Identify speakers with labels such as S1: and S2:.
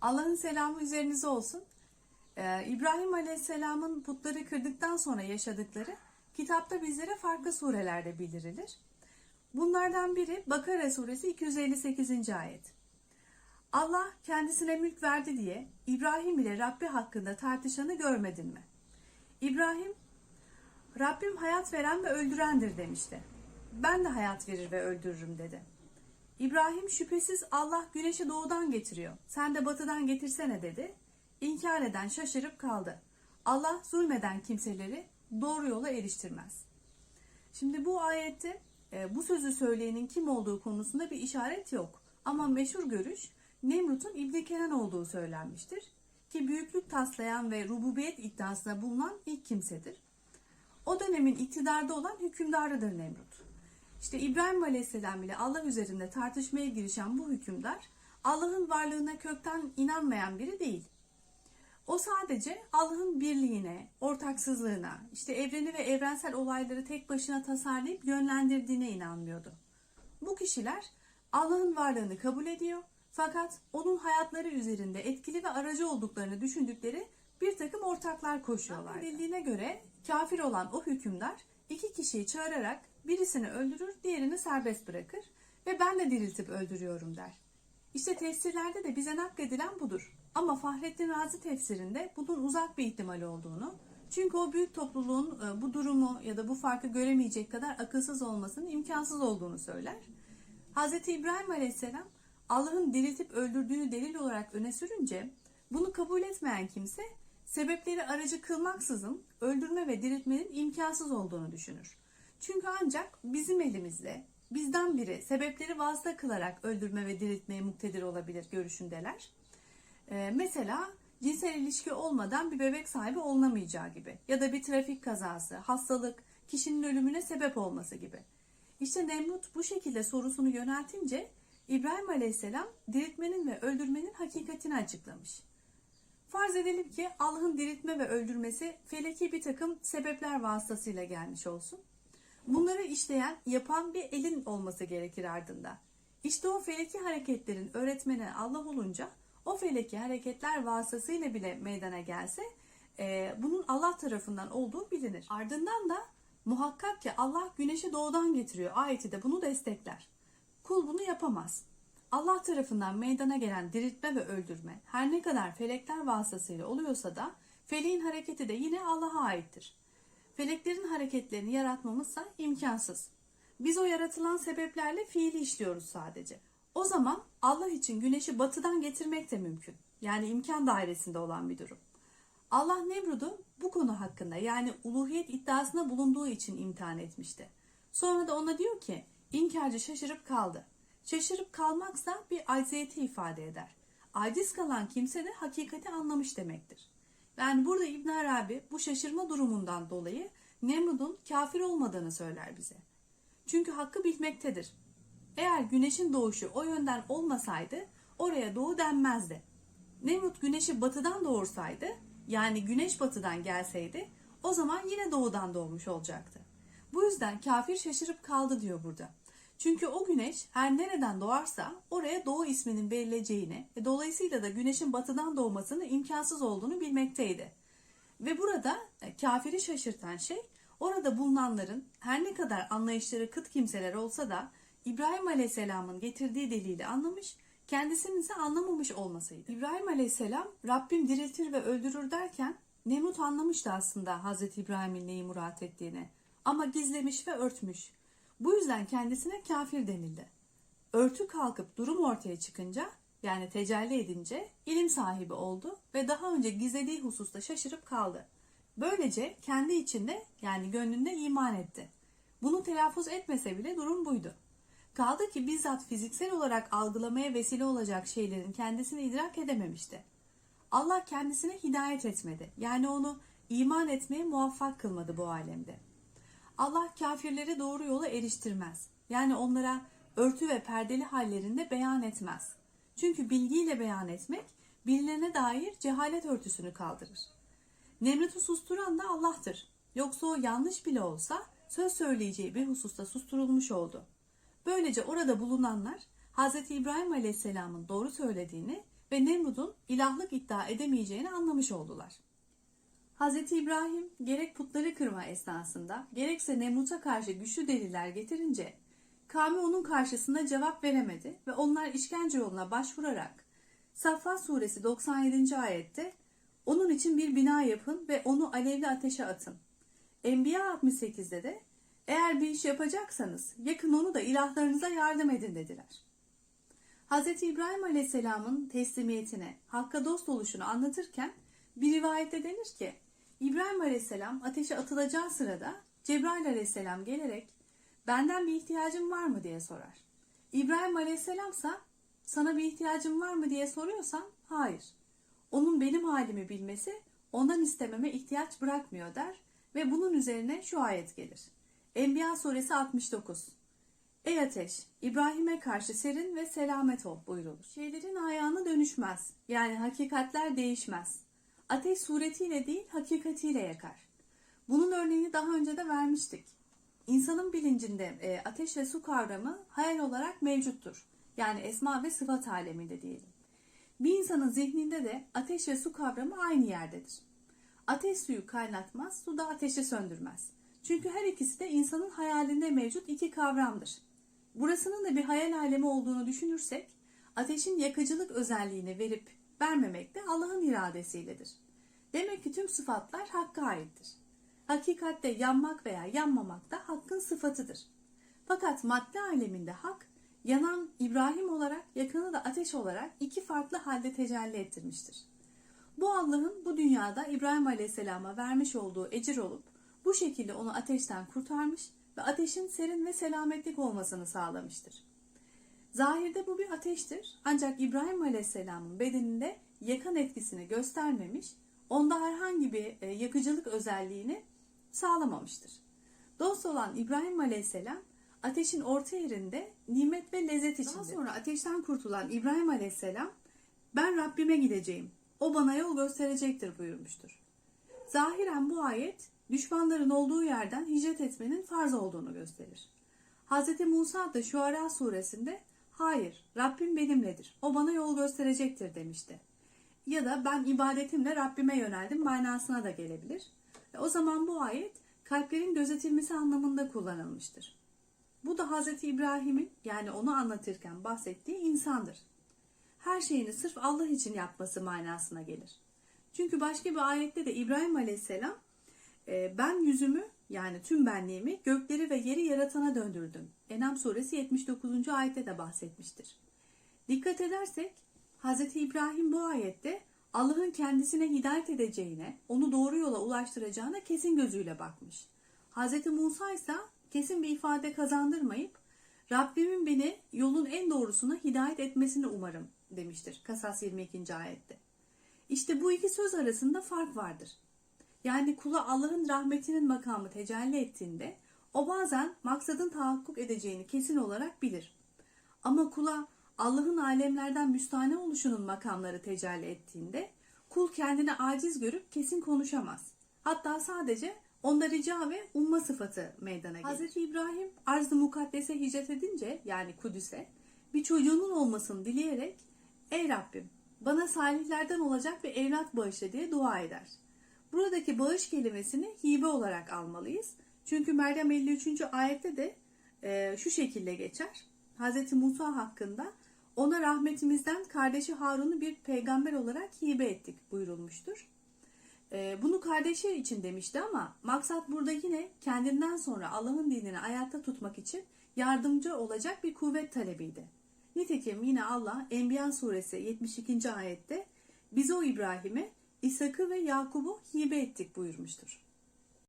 S1: Allah'ın selamı üzerinize olsun. Ee, İbrahim Aleyhisselam'ın putları kırdıktan sonra yaşadıkları kitapta bizlere farklı surelerde bildirilir. Bunlardan biri Bakara suresi 258. ayet. Allah kendisine mülk verdi diye İbrahim ile Rabbi hakkında tartışanı görmedin mi? İbrahim, Rabbim hayat veren ve öldürendir demişti. Ben de hayat verir ve öldürürüm dedi. İbrahim şüphesiz Allah güneşi doğudan getiriyor. Sen de batıdan getirsene dedi. İnkar eden şaşırıp kaldı. Allah zulmeden kimseleri doğru yola eriştirmez. Şimdi bu ayette e, bu sözü söyleyenin kim olduğu konusunda bir işaret yok. Ama meşhur görüş Nemrut'un İbn Kenan olduğu söylenmiştir. Ki büyüklük taslayan ve rububiyet iddiasında bulunan ilk kimsedir. O dönemin iktidarda olan hükümdarıdır Nemrut. İşte İbrahim Aleyhisselam ile Allah üzerinde tartışmaya girişen bu hükümdar Allah'ın varlığına kökten inanmayan biri değil. O sadece Allah'ın birliğine, ortaksızlığına, işte evreni ve evrensel olayları tek başına tasarlayıp yönlendirdiğine inanmıyordu. Bu kişiler Allah'ın varlığını kabul ediyor fakat onun hayatları üzerinde etkili ve aracı olduklarını düşündükleri bir takım ortaklar koşuyorlar. Bildiğine göre kafir olan o hükümdar iki kişiyi çağırarak birisini öldürür, diğerini serbest bırakır ve ben de diriltip öldürüyorum der. İşte tefsirlerde de bize nakledilen budur. Ama Fahrettin Razi tefsirinde bunun uzak bir ihtimal olduğunu, çünkü o büyük topluluğun e, bu durumu ya da bu farkı göremeyecek kadar akılsız olmasının imkansız olduğunu söyler. Hz. İbrahim Aleyhisselam Allah'ın diriltip öldürdüğünü delil olarak öne sürünce bunu kabul etmeyen kimse sebepleri aracı kılmaksızın öldürme ve diriltmenin imkansız olduğunu düşünür. Çünkü ancak bizim elimizle bizden biri sebepleri vasıta kılarak öldürme ve diriltmeye muktedir olabilir görüşündeler. Ee, mesela cinsel ilişki olmadan bir bebek sahibi olunamayacağı gibi ya da bir trafik kazası, hastalık, kişinin ölümüne sebep olması gibi. İşte Nemrut bu şekilde sorusunu yöneltince İbrahim Aleyhisselam diriltmenin ve öldürmenin hakikatini açıklamış. Farz edelim ki Allah'ın diriltme ve öldürmesi feleki bir takım sebepler vasıtasıyla gelmiş olsun. Bunları işleyen, yapan bir elin olması gerekir ardında. İşte o feleki hareketlerin öğretmeni Allah olunca o feleki hareketler vasıtasıyla bile meydana gelse e, bunun Allah tarafından olduğu bilinir. Ardından da muhakkak ki Allah güneşi doğudan getiriyor. Ayeti de bunu destekler. Kul bunu yapamaz. Allah tarafından meydana gelen diriltme ve öldürme her ne kadar felekler vasıtasıyla oluyorsa da feleğin hareketi de yine Allah'a aittir. Feleklerin hareketlerini yaratmamızsa imkansız. Biz o yaratılan sebeplerle fiili işliyoruz sadece. O zaman Allah için güneşi batıdan getirmek de mümkün. Yani imkan dairesinde olan bir durum. Allah Nemrud'u bu konu hakkında yani uluhiyet iddiasında bulunduğu için imtihan etmişti. Sonra da ona diyor ki inkarcı şaşırıp kaldı. Şaşırıp kalmaksa bir acziyeti ifade eder. Aciz kalan kimse de hakikati anlamış demektir. Yani burada İbn Arabi bu şaşırma durumundan dolayı Nemrud'un kafir olmadığını söyler bize. Çünkü hakkı bilmektedir. Eğer güneşin doğuşu o yönden olmasaydı oraya doğu denmezdi. Nemrut güneşi batıdan doğursaydı yani güneş batıdan gelseydi o zaman yine doğudan doğmuş olacaktı. Bu yüzden kafir şaşırıp kaldı diyor burada. Çünkü o güneş her nereden doğarsa oraya doğu isminin verileceğini ve dolayısıyla da güneşin batıdan doğmasının imkansız olduğunu bilmekteydi. Ve burada e, kafiri şaşırtan şey orada bulunanların her ne kadar anlayışları kıt kimseler olsa da İbrahim Aleyhisselam'ın getirdiği delili anlamış, kendisinin ise anlamamış olmasıydı. İbrahim Aleyhisselam Rabbim diriltir ve öldürür derken Nemrut anlamıştı aslında Hazreti İbrahim'in neyi murat ettiğini ama gizlemiş ve örtmüş. Bu yüzden kendisine kafir denildi. Örtü kalkıp durum ortaya çıkınca yani tecelli edince ilim sahibi oldu ve daha önce gizlediği hususta şaşırıp kaldı. Böylece kendi içinde yani gönlünde iman etti. Bunu telaffuz etmese bile durum buydu. Kaldı ki bizzat fiziksel olarak algılamaya vesile olacak şeylerin kendisini idrak edememişti. Allah kendisine hidayet etmedi. Yani onu iman etmeye muvaffak kılmadı bu alemde. Allah kafirleri doğru yola eriştirmez. Yani onlara örtü ve perdeli hallerinde beyan etmez. Çünkü bilgiyle beyan etmek birilerine dair cehalet örtüsünü kaldırır. Nemrut'u susturan da Allah'tır. Yoksa o yanlış bile olsa söz söyleyeceği bir hususta susturulmuş oldu. Böylece orada bulunanlar Hz. İbrahim Aleyhisselam'ın doğru söylediğini ve Nemrut'un ilahlık iddia edemeyeceğini anlamış oldular. Hz. İbrahim gerek putları kırma esnasında gerekse Nemrut'a karşı güçlü deliller getirince kavmi onun karşısında cevap veremedi ve onlar işkence yoluna başvurarak Saffat suresi 97. ayette onun için bir bina yapın ve onu alevli ateşe atın. Enbiya 68'de de eğer bir iş yapacaksanız yakın onu da ilahlarınıza yardım edin dediler. Hz. İbrahim Aleyhisselam'ın teslimiyetine, hakka dost oluşunu anlatırken bir rivayette denir ki İbrahim Aleyhisselam ateşe atılacağı sırada Cebrail Aleyhisselam gelerek benden bir ihtiyacın var mı diye sorar. İbrahim Aleyhisselamsa sana bir ihtiyacın var mı diye soruyorsan hayır. Onun benim halimi bilmesi ondan istememe ihtiyaç bırakmıyor der ve bunun üzerine şu ayet gelir. Enbiya suresi 69. Ey ateş, İbrahim'e karşı serin ve selamet ol buyrulur. Şeylerin ayağını dönüşmez. Yani hakikatler değişmez. Ateş suretiyle değil hakikatiyle yakar. Bunun örneğini daha önce de vermiştik. İnsanın bilincinde e, ateş ve su kavramı hayal olarak mevcuttur. Yani esma ve sıfat aleminde diyelim. Bir insanın zihninde de ateş ve su kavramı aynı yerdedir. Ateş suyu kaynatmaz, su da ateşi söndürmez. Çünkü her ikisi de insanın hayalinde mevcut iki kavramdır. Burasının da bir hayal alemi olduğunu düşünürsek, ateşin yakıcılık özelliğini verip vermemek de Allah'ın iradesiyledir. Demek ki tüm sıfatlar Hakk'a aittir. Hakikatte yanmak veya yanmamak da Hakk'ın sıfatıdır. Fakat madde aleminde Hak, yanan İbrahim olarak, yakını da ateş olarak iki farklı halde tecelli ettirmiştir. Bu Allah'ın bu dünyada İbrahim Aleyhisselam'a vermiş olduğu ecir olup, bu şekilde onu ateşten kurtarmış ve ateşin serin ve selametlik olmasını sağlamıştır. Zahirde bu bir ateştir ancak İbrahim Aleyhisselam'ın bedeninde yakan etkisini göstermemiş, onda herhangi bir e, yakıcılık özelliğini sağlamamıştır. Dost olan İbrahim Aleyhisselam ateşin orta yerinde nimet ve lezzet içinde. Daha sonra ateşten kurtulan İbrahim Aleyhisselam ben Rabbime gideceğim. O bana yol gösterecektir buyurmuştur. Zahiren bu ayet düşmanların olduğu yerden hicret etmenin farz olduğunu gösterir. Hz. Musa da Şuara suresinde hayır Rabbim benimledir o bana yol gösterecektir demişti. Ya da ben ibadetimle Rabbime yöneldim manasına da gelebilir. Ve o zaman bu ayet kalplerin gözetilmesi anlamında kullanılmıştır. Bu da Hz. İbrahim'in yani onu anlatırken bahsettiği insandır. Her şeyini sırf Allah için yapması manasına gelir. Çünkü başka bir ayette de İbrahim Aleyhisselam e, ben yüzümü yani tüm benliğimi gökleri ve yeri yaratana döndürdüm. Enam suresi 79. ayette de bahsetmiştir. Dikkat edersek Hz. İbrahim bu ayette Allah'ın kendisine hidayet edeceğine, onu doğru yola ulaştıracağına kesin gözüyle bakmış. Hz. Musa ise kesin bir ifade kazandırmayıp Rabbimin beni yolun en doğrusuna hidayet etmesini umarım demiştir Kasas 22. ayette. İşte bu iki söz arasında fark vardır. Yani kula Allah'ın rahmetinin makamı tecelli ettiğinde o bazen maksadın tahakkuk edeceğini kesin olarak bilir. Ama kula Allah'ın alemlerden müstahane oluşunun makamları tecelli ettiğinde kul kendini aciz görüp kesin konuşamaz. Hatta sadece onda rica ve umma sıfatı meydana gelir. Hz. İbrahim arz-ı mukaddese hicret edince yani Kudüs'e bir çocuğunun olmasını dileyerek Ey Rabbim bana salihlerden olacak bir evlat bağışla diye dua eder. Buradaki bağış kelimesini hibe olarak almalıyız. Çünkü Meryem 53. ayette de e, şu şekilde geçer. Hz. Musa hakkında ona rahmetimizden kardeşi Harun'u bir peygamber olarak hibe ettik buyurulmuştur. E, bunu kardeşi için demişti ama maksat burada yine kendinden sonra Allah'ın dinini ayakta tutmak için yardımcı olacak bir kuvvet talebiydi. Nitekim yine Allah Enbiya suresi 72. ayette biz o İbrahim'e İshak'ı ve Yakub'u hibe ettik buyurmuştur.